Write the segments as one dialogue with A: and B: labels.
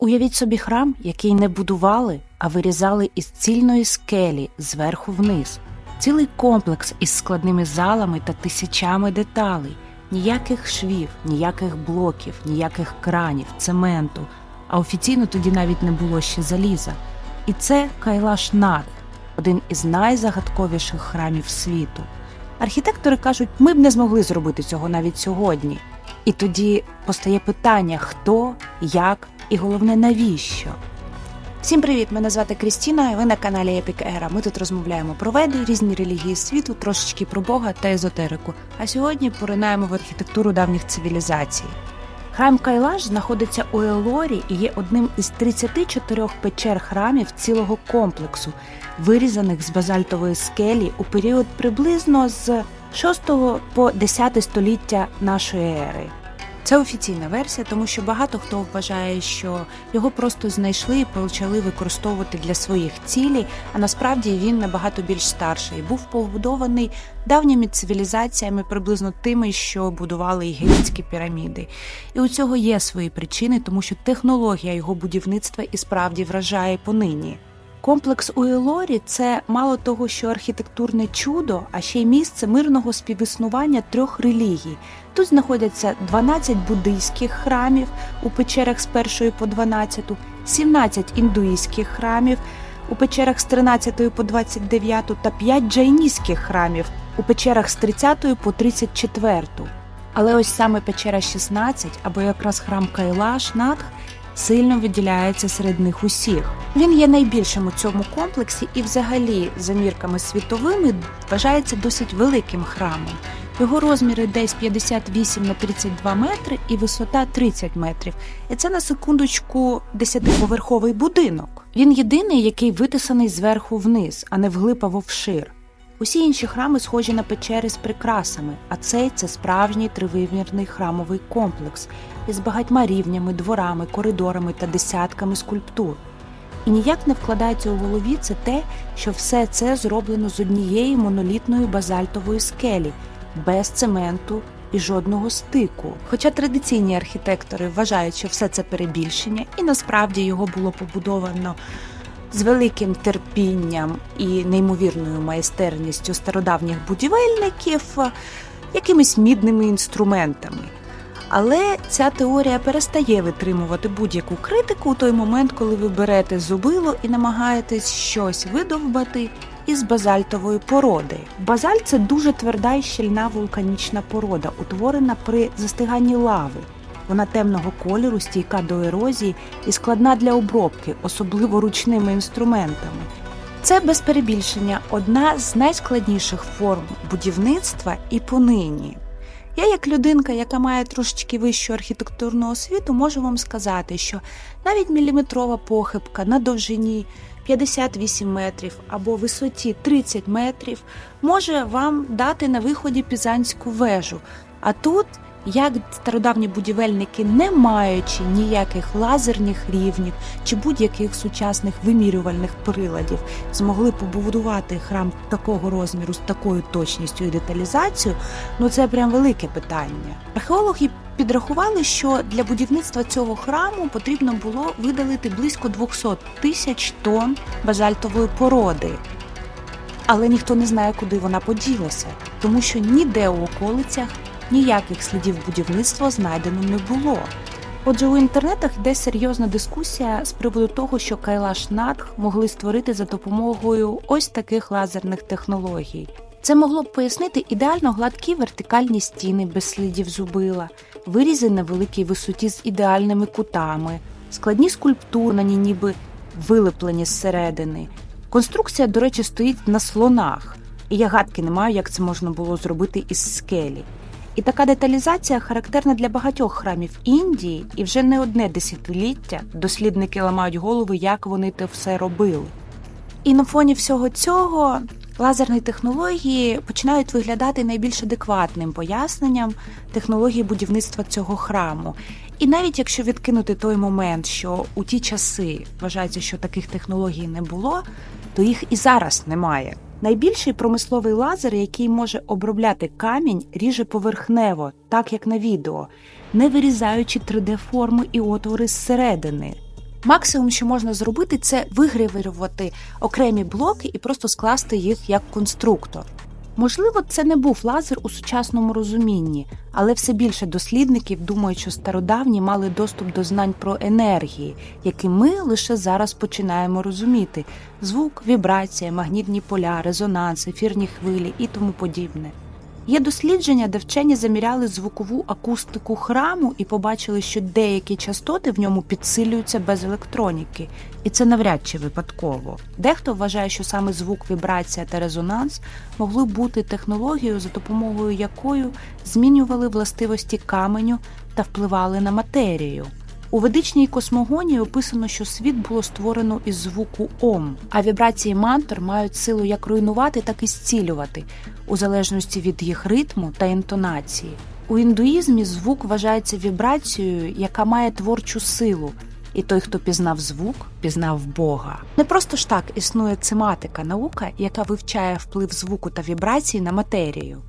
A: Уявіть собі храм, який не будували, а вирізали із цільної скелі зверху вниз. Цілий комплекс із складними залами та тисячами деталей. Ніяких швів, ніяких блоків, ніяких кранів, цементу. А офіційно тоді навіть не було ще заліза. І це Кайлаш Над, один із найзагадковіших храмів світу. Архітектори кажуть, ми б не змогли зробити цього навіть сьогодні. І тоді постає питання: хто, як і головне, навіщо? Всім привіт! Мене звати Крістіна, і ви на каналі Epic Era. Ми тут розмовляємо про веди, різні релігії світу, трошечки про Бога та езотерику. А сьогодні поринаємо в архітектуру давніх цивілізацій. Храм Кайлаш знаходиться у Елорі і є одним із 34 печер храмів цілого комплексу, вирізаних з базальтової скелі у період приблизно з 6 по 10 століття нашої ери. Це офіційна версія, тому що багато хто вважає, що його просто знайшли і почали використовувати для своїх цілей, а насправді він набагато більш старший. Був побудований давніми цивілізаціями, приблизно тими, що будували єгипетські піраміди. І у цього є свої причини, тому що технологія його будівництва і справді вражає понині. Комплекс у Елорі це мало того, що архітектурне чудо, а ще й місце мирного співіснування трьох релігій. Тут знаходяться 12 буддийських храмів у печерах з 1 по 12, 17 індуїзьких храмів у печерах з 13 по 29 та 5 джайністських храмів у печерах з 30 по 34. Але ось саме печера 16 або якраз храм Кайлаш Надх сильно виділяється серед них усіх. Він є найбільшим у цьому комплексі і, взагалі, за мірками світовими, вважається досить великим храмом. Його розміри десь 58 на 32 метри і висота 30 метрів. І це на секундочку десятиповерховий будинок. Він єдиний, який витисаний зверху вниз, а не вглиб або вшир. Усі інші храми схожі на печери з прикрасами, а цей це справжній тривимірний храмовий комплекс із багатьма рівнями, дворами, коридорами та десятками скульптур. І ніяк не вкладається у голові це те, що все це зроблено з однієї монолітної базальтової скелі, без цементу і жодного стику. Хоча традиційні архітектори вважають, що все це перебільшення, і насправді його було побудовано з великим терпінням і неймовірною майстерністю стародавніх будівельників, якимись мідними інструментами. Але ця теорія перестає витримувати будь-яку критику у той момент, коли ви берете зубило і намагаєтесь щось видовбати із базальтової породи. Базальт це дуже тверда і щільна вулканічна порода, утворена при застиганні лави. Вона темного кольору, стійка до ерозії і складна для обробки, особливо ручними інструментами. Це без перебільшення одна з найскладніших форм будівництва і понині. Я, як людинка, яка має трошечки вищу архітектурну освіту, можу вам сказати, що навіть міліметрова похибка на довжині 58 метрів або висоті 30 метрів може вам дати на виході пізанську вежу. А тут як стародавні будівельники, не маючи ніяких лазерних рівнів чи будь-яких сучасних вимірювальних приладів, змогли побудувати храм такого розміру з такою точністю і деталізацією, ну це прям велике питання. Археологи підрахували, що для будівництва цього храму потрібно було видалити близько 200 тисяч тонн базальтової породи. Але ніхто не знає, куди вона поділася, тому що ніде у околицях ніяких слідів будівництва знайдено не було. Отже, у інтернетах йде серйозна дискусія з приводу того, що Кайлаш Надх могли створити за допомогою ось таких лазерних технологій. Це могло б пояснити ідеально гладкі вертикальні стіни без слідів зубила, вирізи на великій висоті з ідеальними кутами, складні скульптури, на ній ніби вилеплені зсередини. Конструкція, до речі, стоїть на слонах, і я гадки не маю, як це можна було зробити із скелі. І така деталізація характерна для багатьох храмів Індії, і вже не одне десятиліття дослідники ламають голови, як вони це все робили. І на фоні всього цього лазерні технології починають виглядати найбільш адекватним поясненням технології будівництва цього храму. І навіть якщо відкинути той момент, що у ті часи вважається, що таких технологій не було, то їх і зараз немає. Найбільший промисловий лазер, який може обробляти камінь, ріже поверхнево, так як на відео, не вирізаючи 3D-форми і отвори зсередини. Максимум, що можна зробити, це вигравірувати окремі блоки і просто скласти їх як конструктор. Можливо, це не був лазер у сучасному розумінні, але все більше дослідників думають, що стародавні мали доступ до знань про енергії, які ми лише зараз починаємо розуміти: звук, вібрація, магнітні поля, резонанс, ефірні хвилі і тому подібне. Є дослідження, де вчені заміряли звукову акустику храму і побачили, що деякі частоти в ньому підсилюються без електроніки, і це навряд чи випадково. Дехто вважає, що саме звук, вібрація та резонанс могли бути технологією, за допомогою якою змінювали властивості каменю та впливали на матерію. У ведичній космогонії описано, що світ було створено із звуку Ом, а вібрації мантр мають силу як руйнувати, так і зцілювати, у залежності від їх ритму та інтонації. У індуїзмі звук вважається вібрацією, яка має творчу силу, і той, хто пізнав звук, пізнав Бога. Не просто ж так існує циматика, наука, яка вивчає вплив звуку та вібрацій на матерію.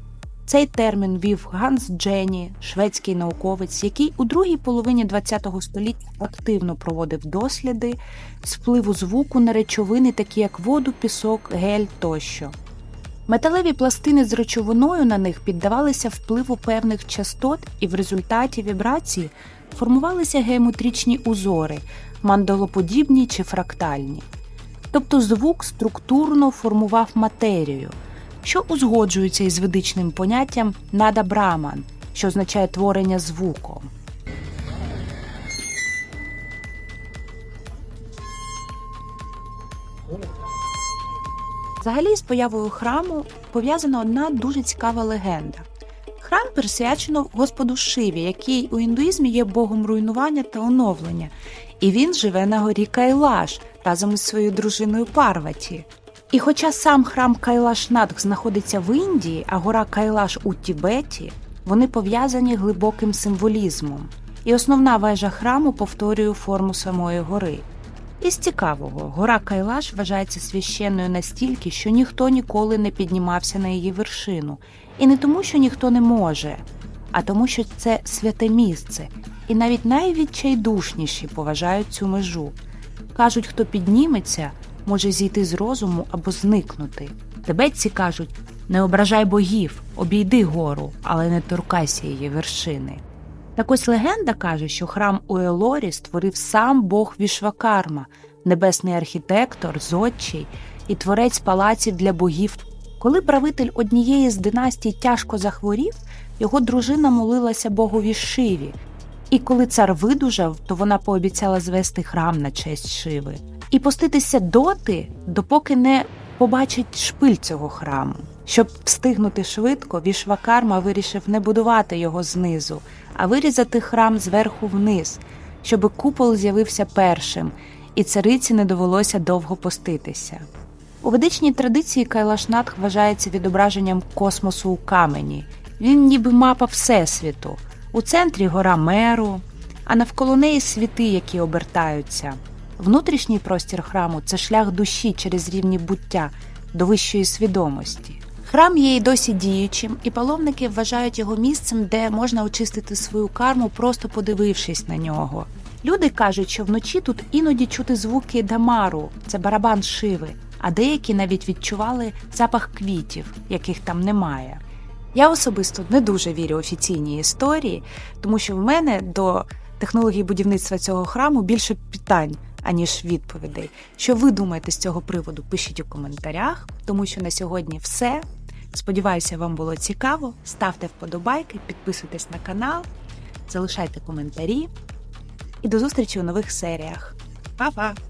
A: Цей термін вів Ганс Джені, шведський науковець, який у другій половині ХХ століття активно проводив досліди впливу звуку на речовини, такі як воду, пісок, гель тощо. Металеві пластини з речовиною на них піддавалися впливу певних частот, і в результаті вібрації формувалися геометричні узори, мандалоподібні чи фрактальні. Тобто звук структурно формував матерію, що узгоджується із ведичним поняттям нада браман, що означає творення звуком. Взагалі, з появою храму пов'язана одна дуже цікава легенда. Храм присвячено Господу Шиві, який у індуїзмі є богом руйнування та оновлення, і він живе на горі Кайлаш разом із своєю дружиною Парваті. І хоча сам храм Кайлаш-Надх знаходиться в Індії, а гора Кайлаш у Тібеті, вони пов'язані глибоким символізмом. І основна вежа храму повторює форму самої гори. Із цікавого, гора Кайлаш вважається священною настільки, що ніхто ніколи не піднімався на її вершину. І не тому, що ніхто не може, а тому, що це святе місце, і навіть найвідчайдушніші поважають цю межу. Кажуть, хто підніметься, може зійти з розуму або зникнути. Тибетці кажуть: не ображай богів, обійди гору, але не торкайся її вершини. Так ось легенда каже, що храм у Елорі створив сам Бог Вішвакарма, небесний архітектор, зодчий і творець палаців для богів. Коли правитель однієї з династій тяжко захворів, його дружина молилася Богові Шиві. І коли цар видужав, то вона пообіцяла звести храм на честь Шиви. І поститися доти, допоки не побачить шпиль цього храму. Щоб встигнути швидко, Вішвакарма вирішив не будувати його знизу, а вирізати храм зверху вниз, щоб купол з'явився першим, і цариці не довелося довго поститися. У ведичній традиції Кайлашнатх вважається відображенням космосу у камені. Він ніби мапа Всесвіту. У центрі гора Меру, а навколо неї світи, які обертаються. Внутрішній простір храму це шлях душі через рівні буття до вищої свідомості. Храм є й досі діючим, і паломники вважають його місцем, де можна очистити свою карму, просто подивившись на нього. Люди кажуть, що вночі тут іноді чути звуки дамару, це барабан шиви, а деякі навіть відчували запах квітів, яких там немає. Я особисто не дуже вірю офіційній історії, тому що в мене до технології будівництва цього храму більше питань, аніж відповідей. Що ви думаєте з цього приводу? Пишіть у коментарях, тому що на сьогодні все. Сподіваюся, вам було цікаво. Ставте вподобайки, підписуйтесь на канал, залишайте коментарі. І до зустрічі у нових серіях. Па-па!